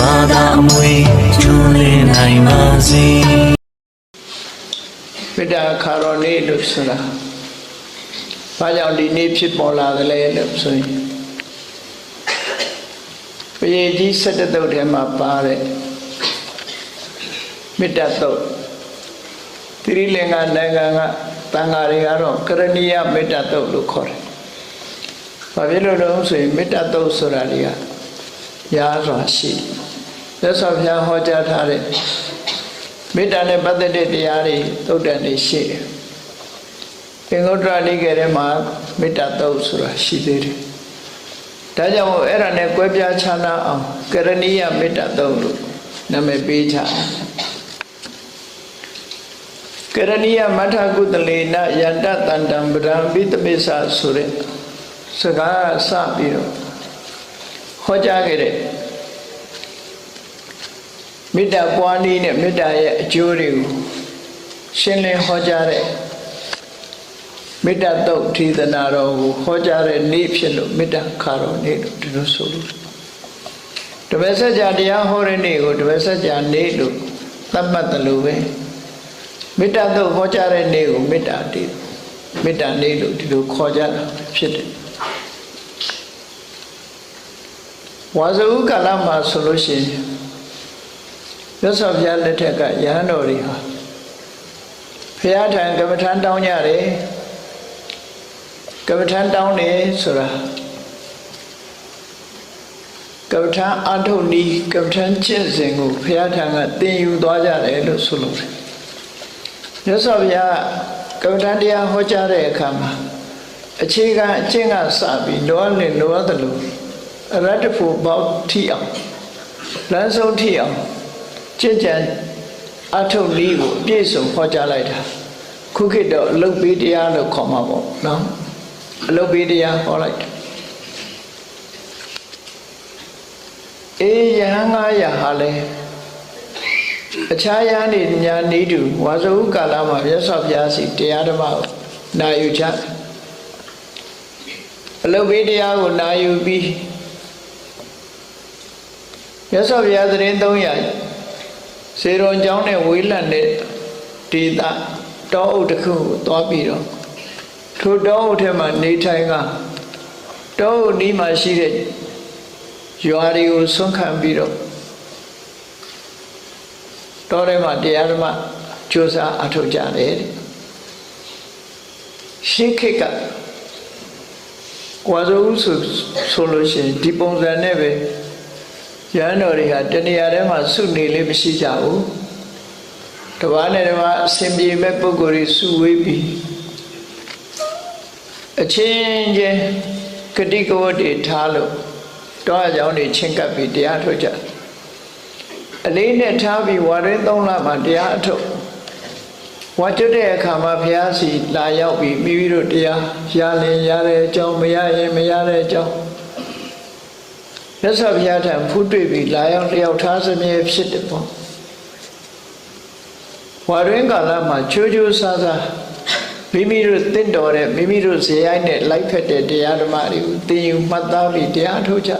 ဘာသာအမွေကျွလင်းနိုင်ပါစေမေတ္တာခါတော်နေ့လို့ဆိုတာဘာကြောင့်ဒီနေ့ဖြစ်ပေါ်လာသလဲလို့ဆိုရင်ပရိကြီး၁၇တုတ်ထဲမှာပါတဲ့မေတ္တာတုတ်သီရိလင်္ကာနိုင်ငံကတန်ဃာတွေကတော့ကရဏီယမေတ္တာတုတ်လို့ခေါ်တယ်။ဘာဖြစ်လို့လဲဆိုရင်မေတ္တာတုတ်ဆိုတာတွေကရာစွာရှိတယ်။ သက်သော်ဘုရားဟောကြားထားတဲ့မေတ္တာနဲ့ပတ်သက်တဲ့တရားတွေသုတ်တန်တွေရှိတယ်။သင်္ဂုတ္တရနိကေထဲမှာမေတ္တာသုတ်ဆိုတာရှိသေးတယ်။ဒါကြောင့်မို့အဲ့ဒါနဲ့ကွဲပြားခြားနားအောင်ကရဏီယမေတ္တာသုတ်လို့နာမည်ပေးချတယ်။ကရဏီယမထကုတလေနယန္တတန္တံပဒံပိတပိစဆိုတဲ့စကားစပြီးတော့ဟောကြားခဲ့တဲ့ မေတ္တာပွားနည်းနဲ့မေတ္တာရဲ့အကျိုးတွေကိုရှင်းလင်းဟောကြားတဲ့မေတ္တာတုတ်ထီသနာတော်ကိုဟောကြားတဲ့နေ့ဖြစ်လို့မေတ္တာခါတော်နေ့လို့ဒီလိုဆိုလို့တပည့်ဆက်ကြတရားဟောတဲ့နေ့ကိုတပည့်ဆက်ကြနေ့လို့သတ်မှတ်တယ်လို့ပဲမေတ္တာတုတ်ဟောကြားတဲ့နေ့ကိုမေတ္တာတည်မေတ္တာနေ့လို့ဒီလိုခေါ်ကြတာဖြစ်တယ်ဝါဇဥကာလမှာဆိုလို့ရှိရင် မြတ်စွာဘုရားလက်ထက်ကယဟန်တော်တွေဟာဘုရားထံကမ္မထမ်းတောင်းကြတယ်ကမ္မထမ်းတောင်းတယ်ဆိုတာကမ္မထမ်းအထုတ်နီးကမ္မထမ်းကျင့်စဉ်ကိုဘုရားထံကသင်ယူသွားကြတယ်လို့ဆိုလို့တယ်မြတ်စွာဘုရားကမ္မထမ်းတရားဟောကြားတဲ့အခါမှာအခြေခံအကျင့်ကစပြီးလောလင်လောသလိုအရတ္တဖို့ပေါက်ထိအောင်လမ်းဆုံးထိအောင် ကြင်ကြံအထုတ်နည်းကိုအပြည့်စုံဟောကြားလိုက်တာခုခေတ်တော့အလုတ်ပေးတရားလို့ခေါ်မှာပေါ့နော်အလုတ်ပေးတရားဟောလိုက်တယ်အေးယဟန်ငါယဟာလဲအခြားယဟန်တွေညာနေတူဝါဇုကာလမှာမြတ်စွာဘုရားစီတရားဓမ္မကိုနာယူကြတယ်အလုတ်ပေးတရားကိုနာယူပြီးမြတ်စွာဘုရားသတင်း300 စေရုံကျောင်းနဲ့ဝေးလံတဲ့ဒေသတောအုပ်တစ်ခုကိုသွားပြီးတော့ထိုတောအုပ်ထဲမှာနေထိုင်ကတောအုပ်နီးမှာရှိတဲ့ရွာတွေကိုဆွန့်ခံပြီးတော့တောထဲမှာတရားဓမ္မကြိုးစားအထောက်ကြတယ်တဲ့ရှင်းခေတ်ကဝါဇုဆိုဆိုလို့ရှိရင်ဒီပုံစံနဲ့ပဲ ရဟန်းတော်တွေဟာတဏှာထဲမှာစုနေလေးမရှိကြဘူးတပားနဲ့တပားအစဉ်ပြေမဲ့ပုဂ္ဂိုလ်တွေစုဝေးပြီးအချင်းချင်းဂတိကဝတ်တွေထားလို့တောအကြောင်းတွေချင်းကပ်ပြီးတရားထုတ်ကြအလေးနဲ့ထားပြီးဝါရင်းသုံးလမှတရားအထုတ်ဝါကျွတ်တဲ့အခါမှာဘုရားစီလာရောက်ပြီးမိမိတို့တရားရလင်ရတဲ့အကြောင်းမရရင်မရတဲ့အကြောင်း မြတ်စွာဘုရားထံဖူးတွေ့ပြီးလာရောက်လျောက်ထားစမြဲဖြစ်တယ်ပေါ့ဝါရင်းကာလမှာချိုးချိုးဆားဆားမိမိတို့တင့်တော်တဲ့မိမိတို့ဇေယိုက်နဲ့လိုက်ဖက်တဲ့တရားဓမ္မတွေကိုသင်ယူမှတ်သားပြီးတရားထုတ်ကြတာ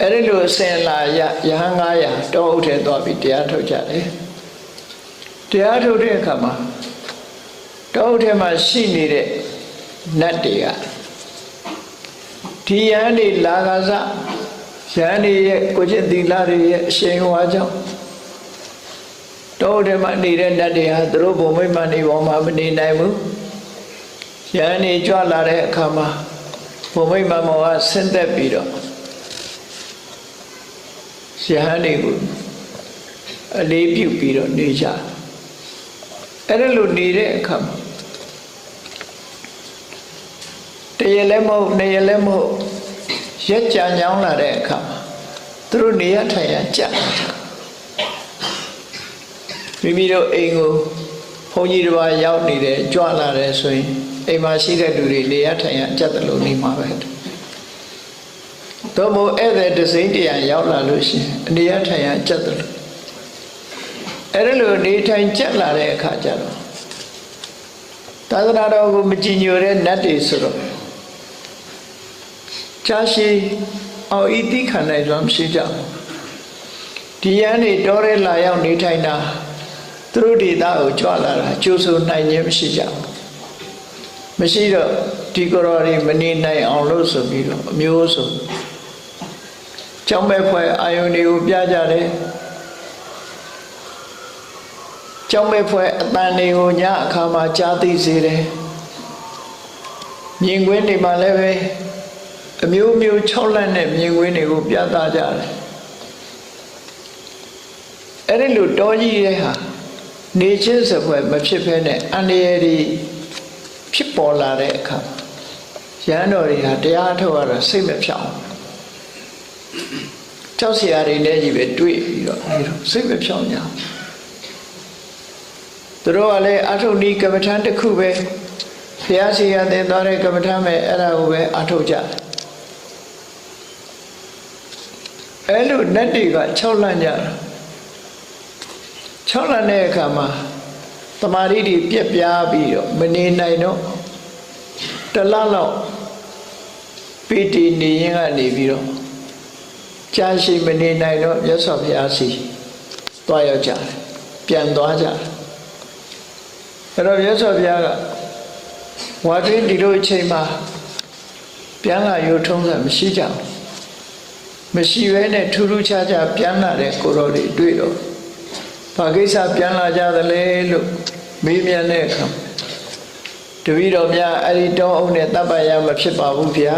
အဲ့ဒီလိုအစဉ်လာရယဟန်900တောအုပ်ထဲသွားပြီးတရားထုတ်ကြတယ်တရားထုတ်တဲ့အခါမှာတောအုပ်ထဲမှာရှိနေတဲ့နတ်တွေက ဒီယဟန်တွေလာကစားယဟန်တွေရဲ့ကိုကျင့်သီလတွေရဲ့အရှိန်ဟွာကြောင့်တောအုပ်ထဲမှာနေတဲ့နတ်တွေဟာသူတို့ဘုံမိတ်မနေပေါ်မှာမနေနိုင်ဘူးယဟန်တွေကြွလာတဲ့အခါမှာဘုံမိတ်မမောကဆင်းသက်ပြီးတော့ယဟန်တွေကိုအလေးပြုပြီးတော့နေကြအဲ့ဒါလိုနေတဲ့အခါမှာ တရလည်းမဟုတ်နေရလည်းမဟုတ်ရက်ကြညောင်းလာတဲ့အခါမှာသူတို့နေရထိုင်ရကြမိမိတို့အိမ်ကိုဘုန်းကြီးတစ်ပါးရောက်နေတယ်ကြွလာတယ်ဆိုရင်အိမ်မှာရှိတဲ့လူတွေနေရထိုင်ရကြတယ်လို့နေမှာပဲတော့မို့ဧည့်သည်တစိမ့်တရားရောက်လာလို့ရှိရင်အနေရထိုင်ရကြတယ်လို့အဲ့ဒါလိုနေထိုင်ကြလာတဲ့အခါကျတော့သာသနာတော်ကိုမကြည်ညိုတဲ့နတ်တွေဆိုတော့ ကြာရှည်အောင်ဤတိခံနိုင်စွာမရှိကြဘူးဒီရန်နေတောရဲလာရောက်နေထိုင်တာသူတို့ဒေသကိုကြွလာတာကျိုးဆိုနိုင်ခြင်းမရှိကြဘူးမရှိတော့ဒီကိုယ်တော်တွေမနေနိုင်အောင်လို့ဆိုပြီးတော့အမျိုးဆိုကျောင်းမဲ့ဖွဲ့အာယုန်တွေကိုပြကြတယ်ကျောင်းမဲ့ဖွဲ့အတန်တွေကိုညအခါမှာကြားသိစေတယ်မြင်ကွင်းတွေမှာလည်းပဲ အမျိုးမျိုး၆လက်နဲ့မြင်ကွင်းတွေကိုပြသကြတယ်အဲ့ဒီလိုတောကြီးရဲ့ဟာနေချင်းစပွဲမဖြစ်ဖဲနဲ့အန္တရာယ်တွေဖြစ်ပေါ်လာတဲ့အခါရဟန်းတော်တွေဟာတရားထုတ်ရတာစိတ်မဖြောင်းကြောက်စရာတွေနဲ့ကြီးပဲတွေ့ပြီးတော့အဲလိုစိတ်မဖြောင်းကြဘူးသူတို့ကလည်းအထုနီကမ္မထန်တစ်ခုပဲဘုရားရှိခိုးတင်သွားတဲ့ကမ္မထမ်းပဲအဲ့ဒါကိုပဲအထုတ်ကြတယ် အဲ့လိုနတ်တွေက6လန့်ကြတာ6လန့်တဲ့အခါမှာတမာရီတွေပြက်ပြားပြီးတော့မနေနိုင်တော့တစ်လလောက်ပီတိနေရင်ကနေပြီးတော့ကြာရှိမနေနိုင်တော့မြတ်စွာဘုရားစီသွားရောက်ကြတယ်ပြန်သွားကြတယ်အဲ့တော့မြတ်စွာဘုရားကဝါတွင်းဒီလိုအချိန်မှာပြန်လာရုံထုံးစံမရှိကြဘူး မရှိဘဲနဲ့ထူးထူးခြားခြားပြန်လာတဲ့ကိုတော်တွေတွေ့တော့ဘာကိစ္စပြန်လာကြသလဲလို့မေးမြန်းတဲ့အခါတပည့်တော်များအဲ့ဒီတောအုပ်နဲ့တပ်ပရမဖြစ်ပါဘူးဗျာ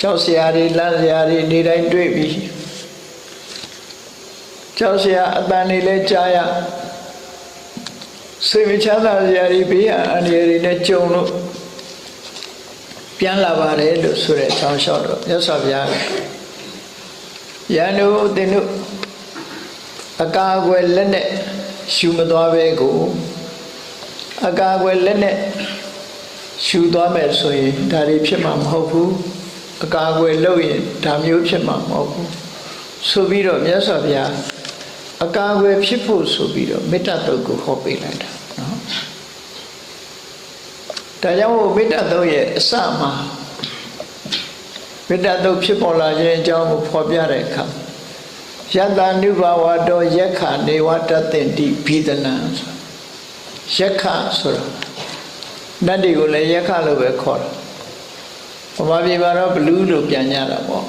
ကြောက်စရာတွေလန့်စရာတွေနေတိုင်းတွေ့ပြီးကြောက်စရာအတန်တွေလည်းကြားရစိတ်မချမ်းသာစရာတွေဘေးရန်အန္တရာယ်တွေနဲ့ကြုံလို့ ပြန်လာပါတယ်လို့ဆိုတဲ့အကြောင်းလျှောက်တော့မြတ်စွာဘုရားကယန္တုတင်တို့အကာအကွယ်လက်နဲ့ရှူမသွားပဲကိုအကာအကွယ်လက်နဲ့ရှူသွားမယ်ဆိုရင်ဒါတွေဖြစ်မှာမဟုတ်ဘူးအကာအကွယ်လုပ်ရင်ဒါမျိုးဖြစ်မှာမဟုတ်ဘူးဆိုပြီးတော့မြတ်စွာဘုရားအကာအကွယ်ဖြစ်ဖို့ဆိုပြီးတော့မေတ္တာတုတ်ကိုဟောပေးလိုက်တာနော် ဒါကြောင့်မို့မေတ္တာတုတ်ရဲ့အစမှာမေတ္တာတုတ်ဖြစ်ပေါ်လာခြင်းအကြောင်းကိုဖော်ပြတဲ့အခါယတ္တနုဘဝတောယက္ခနေဝတတ္တင်တိဘိဒနံဆိုယက္ခဆိုတာနတ်တွေကိုလည်းယက္ခလို့ပဲခေါ်တာဗမာပြည်မှာတော့ဘလူးလို့ပြန်ကြတာပေါ့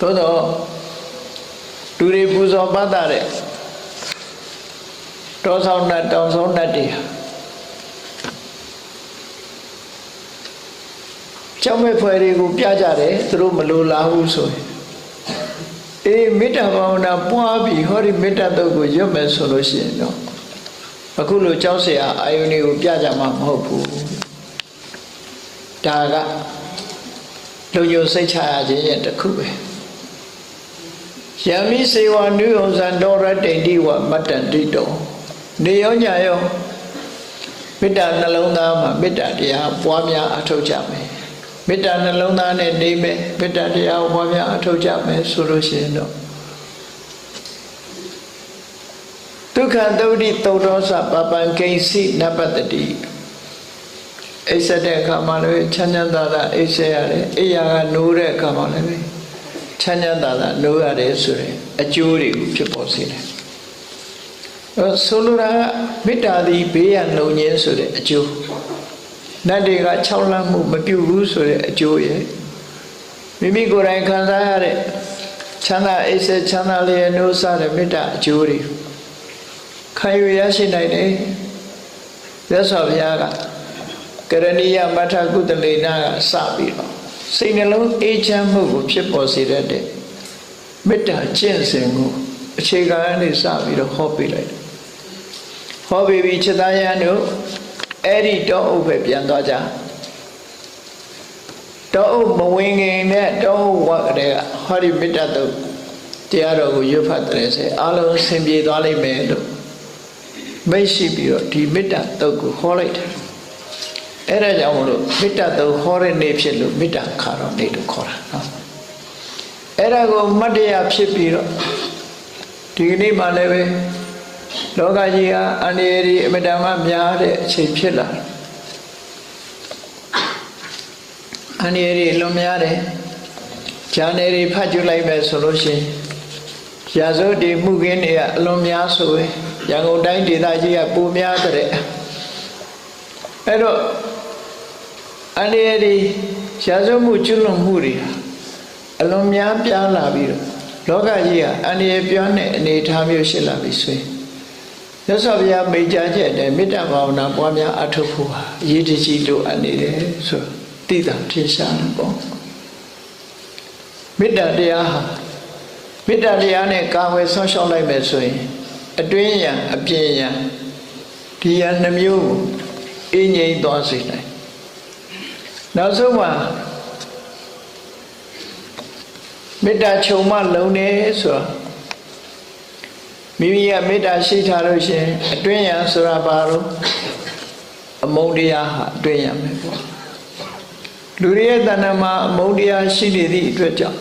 သို့တော့လူတွေပူဇော်ပတ်တာတဲ့တောဆောင်နတ်တောင်ဆောင်နတ်တွေဟာ ကျောင်းမဲ့ဖွယ်တွေကိုပြကြတယ်သူတို့မလိုလားဘူးဆိုရင်အေးမေတ္တာဘာဝနာပွားပြီးဟောဒီမေတ္တာတုတ်ကိုရွတ်မယ်ဆိုလို့ရှိရင်တော့အခုလိုကြောက်เสียအာယုန်တွေကိုပြကြမှာမဟုတ်ဘူးဒါကလုံယုံစိတ်ချရခြင်းရဲ့တစ်ခုပဲယမိစေဝနုယုံဇံတော်ရတိန်တိဝမတ္တန်တိတောနေရောညာရောမေတ္တာနှလုံးသားမှာမေတ္တာတရားပွားများအထောက်ကြမယ် မေတ္တာနှလုံးသားနဲ့နေမယ်မေတ္တာတရားကိုပွားများအထောက်ကြမယ်ဆိုလို့ရှိရင်တော့ဒုက္ခသုဒ္ဓိသုဒ္ဓောစပပံကိဉ္စီနပတ္တိအိပ်စက်တဲ့အခါမှာလည်းချမ်းချမ်းသာသာအိပ်စက်ရတယ်အိယာကနိုးတဲ့အခါမှာလည်းချမ်းချမ်းသာသာနိုးရတယ်ဆိုရင်အကျိုးတွေကိုဖြစ်ပေါ်စေတယ်အဲဆိုလိုတာကမေတ္တာသည်ဘေးရန်လုံခြင်းဆိုတဲ့အကျိုး နတ်တွေက6လမ်းမှုမပြုဘူးဆိုတဲ့အကျိုးရဲ့မိမိကိုယ်တိုင်ခံစားရတဲ့ချမ်းသာအိပ်စက်ချမ်းသာလျက်နိုးစားတဲ့မေတ္တာအကျိုးတွေခံယူရရှိနိုင်တယ်ရသော်ဘုရားကကရဏီယမထကုတလေနာကစပြီးတော့စိတ်နှလုံးအေးချမ်းမှုကိုဖြစ်ပေါ်စေတတ်တဲ့မေတ္တာကျင့်စဉ်ကိုအခြေခံအနေစပြီးတော့ဟောပေးလိုက်တယ်ဟောပြီးပြီချက်သားရန်တို့ အဲ့ဒီတောအုပ်ပဲပြန်သွားကြတောအုပ်မဝင်ခင်နဲ့တောအုပ်ဝတ်ကလေးကဟောဒီမေတ္တာတုတ်တရားတော်ကိုရွတ်ဖတ်တယ်ဆိုအလုံးဆင်ပြေသွားလိမ့်မယ်လို့မိတ်ရှိပြီးတော့ဒီမေတ္တာတုတ်ကိုဟောလိုက်တယ်အဲ့ဒါကြောင့်မလို့မေတ္တာတုတ်ဟောတဲ့နေ့ဖြစ်လို့မေတ္တာခါတော်နေ့လို့ခေါ်တာနော်အဲ့ဒါကိုမတ်တရားဖြစ်ပြီးတော့ဒီကနေ့မှလည်းပဲ လောကကြီးဟာအန္တရာယ်တွေအမတန်မှများတဲ့အချိန်ဖြစ်လာတယ်အန္တရာယ်တွေလွန်များတယ်ဂျာနယ်တွေဖတ်ကြည့်လိုက်မယ်ဆိုလို့ရှိရင်ရာဇဝတ်တွေမှုခင်းတွေကအလွန်များဆိုပဲရန်ကုန်တိုင်းဒေသကြီးကပိုများတဲ့အဲ့တော့အန္တရာယ်တွေရာဇဝတ်မှုကျွလွန်မှုတွေဟာအလွန်များပြားလာပြီးတော့လောကကြီးကအန္တရာယ်ပြောင်းတဲ့အနေအထားမျိုးရှိလာပြီဆိုရင် မြတ်စွာဘုရားမိန့်ကြားချက်တဲ့မေတ္တာဘာဝနာပွားများအထောက်ဖို့ဟာအရေးတကြီးလိုအပ်နေတယ်ဆိုတော့သိတာထင်ရှားတယ်ပေါ့မေတ္တာတရားဟာမေတ္တာတရားနဲ့ကာဝယ်ဆောင်းရှောက်လိုက်မယ်ဆိုရင်အတွင်းရန်အပြင်ရန်ဒီရန်နှမျိုးကိုအင်းငိမ့်သွားစေနိုင်နောက်ဆုံးမှာမေတ္တာခြုံမလုံးနေဆိုတော့ မိမိကမေတ္တာရှိထားလို့ရှရင်အတွင်းရန်ဆိုတာဘာလို့အမုန်းတရားဟာအတွင်းရန်ပဲပေါ့လူတွေရဲ့တဏ္ဍာမှာအမုန်းတရားရှိနေသည့်အတွက်ကြောင့်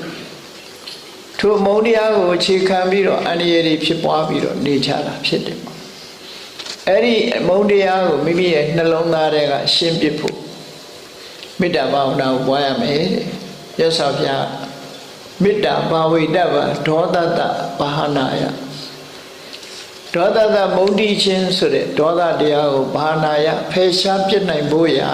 ထိုအမုန်းတရားကိုအခြေခံပြီးတော့အန္တရာယ်တွေဖြစ်ပွားပြီးတော့နေကြတာဖြစ်တယ်ပေါ့အဲ့ဒီအမုန်းတရားကိုမိမိရဲ့နှလုံးသားထဲကရှင်းပစ်ဖို့မေတ္တာဘာဝနာကိုပွားရမယ်တဲ့ရသော်ဗျာမေတ္တာဘာဝိတ္တဗဒေါသတဘာဟနာယ ဒေါသတမုန်တိချင်းဆိုတဲ့ဒေါသတရားကိုဘာနာယဖယ်ရှားပြစ်နိုင်ဖို့ရာ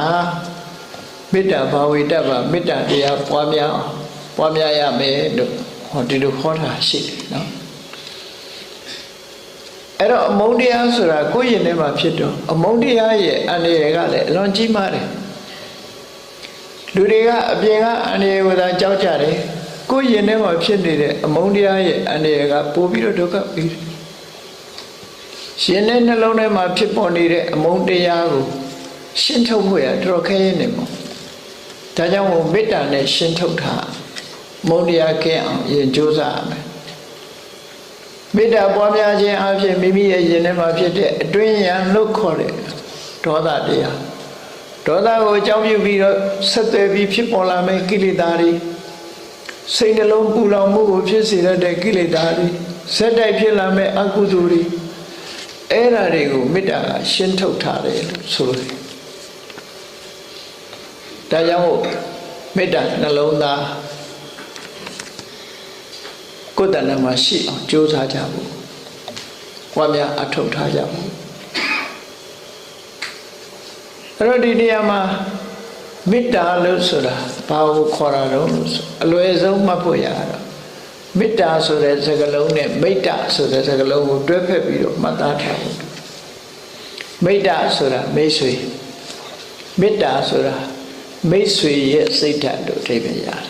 မေတ္တာဘာဝိတ္တဗမေတ္တာတရားပွားများအောင်ပွားများရမယ်လို့ဟောဒီလိုခေါ်တာရှိတယ်နော်အဲ့တော့အမုန်းတရားဆိုတာကိုယ့်ရင်ထဲမှာဖြစ်တော့အမုန်းတရားရဲ့အန္တရာယ်ကလည်းအလွန်ကြီးမားတယ်လူတွေကအပြင်ကအန္တရာယ်ကိုသာကြောက်ကြတယ်ကိုယ့်ရင်ထဲမှာဖြစ်နေတဲ့အမုန်းတရားရဲ့အန္တရာယ်ကပိုပြီးတော့ဒုက္ခပေးတယ် ရှင်တဲ့နှလုံးထဲမှာဖြစ်ပေါ်နေတဲ့အမုန်းတရားကိုရှင်းထုတ်ဖို့ရတော်တော်ခဲရနေမှာဒါကြောင့်မို့မေတ္တာနဲ့ရှင်းထုတ်တာမုန်းတရားကင်းအောင်ရင်ကြိုးစားရမယ်မေတ္တာပွားများခြင်းအပြင်မိမိရဲ့ရင်ထဲမှာဖြစ်တဲ့အတွင်းရန်လို့ခေါ်တဲ့ဒေါသတရားဒေါသကိုအကြောင်းပြုပြီးတော့ဆက်သွယ်ပြီးဖြစ်ပေါ်လာမယ့်ကိလေသာတွေစိတ်နှလုံးပူလောင်မှုကိုဖြစ်စေတဲ့ကိလေသာတွေဇက်တိုက်ဖြစ်လာမယ့်အကုသိုလ်တွေ အဲ့ဓာတွေကိုမေတ္တာကရှင်းထုတ်ထားတယ်လို့ဆိုလို့ဒါကြောင့်မို့မေတ္တာနှလုံးသားကိုယ်တဏ္ဍမှာရှိအောင်ကြိုးစားကြဖို့ဝါများအထောက်ထားကြဖို့အဲ့တော့ဒီနေရာမှာမေတ္တာလို့ဆိုတာဘာကိုခေါ်တာတော့လို့ဆိုအလွယ်ဆုံးမှတ်ဖို့ရတာ မေတ္တာဆိုတဲ့စကားလုံးနဲ့မိတ္တဆိုတဲ့စကားလုံးကိုတွဲဖက်ပြီးတော့မှတ်သားထားဖို့မိတ္တဆိုတာမိတ်ဆွေမေတ္တာဆိုတာမိတ်ဆွေရဲ့စိတ်ဓာတ်လို့အဓိပ္ပာယ်ရတယ်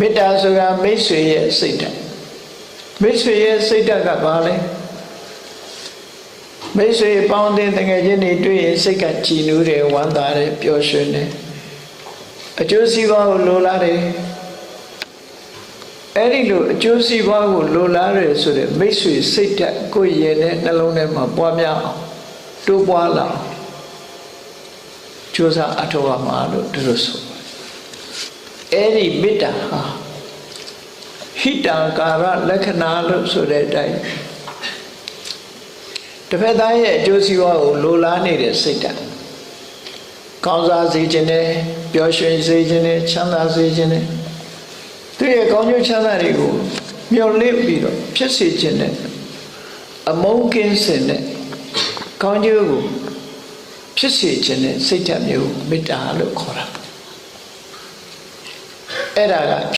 မေတ္တာဆိုတာမိတ်ဆွေရဲ့စိတ်ဓာတ်မိတ်ဆွေရဲ့စိတ်ဓာတ်ကဘာလဲမိတ်ဆွေပေါင်းတဲ့တကယ်ချင်းတွေတွေ့ရင်စိတ်ကကြည်နူးတယ်ဝမ်းသာတယ်ပျော်ရွှင်တယ်အကျိုးစီးပွားကိုလိုလားတယ် အဲ့ဒီလိုအကျိုးစီးပွားကိုလိုလားတယ်ဆိုတဲ့မိတ်ဆွေစိတ်ဓာတ်ကိုယ်ရင်တဲ့နှလုံးထဲမှာပွားများအောင်တိုးပွားလာအောင်ကြိုးစားအထောက်အမှာလို့ဒီလိုဆိုအဲ့ဒီမေတ္တာဟာဟိတံကာရလက္ခဏာလို့ဆိုတဲ့အတိုင်းတစ်ဖက်သားရဲ့အကျိုးစီးပွားကိုလိုလားနေတဲ့စိတ်ဓာတ်ကောင်းစားစေခြင်းနဲ့ပျော်ရွှင်စေခြင်းနဲ့ချမ်းသာစေခြင်းနဲ့ သူရဲ့ကောင်းကျိုးချမ်းသာတွေကိုမျှော်လင့်ပြီးတော့ဖြစ်စေခြင်းနဲ့အမုန်းကင်းစင်တဲ့ကောင်းကျိုးကိုဖြစ်စေခြင်းနဲ့စိတ်ဓာတ်မျိုးမေတ္တာလို့ခေါ်တာအဲ့ဒါက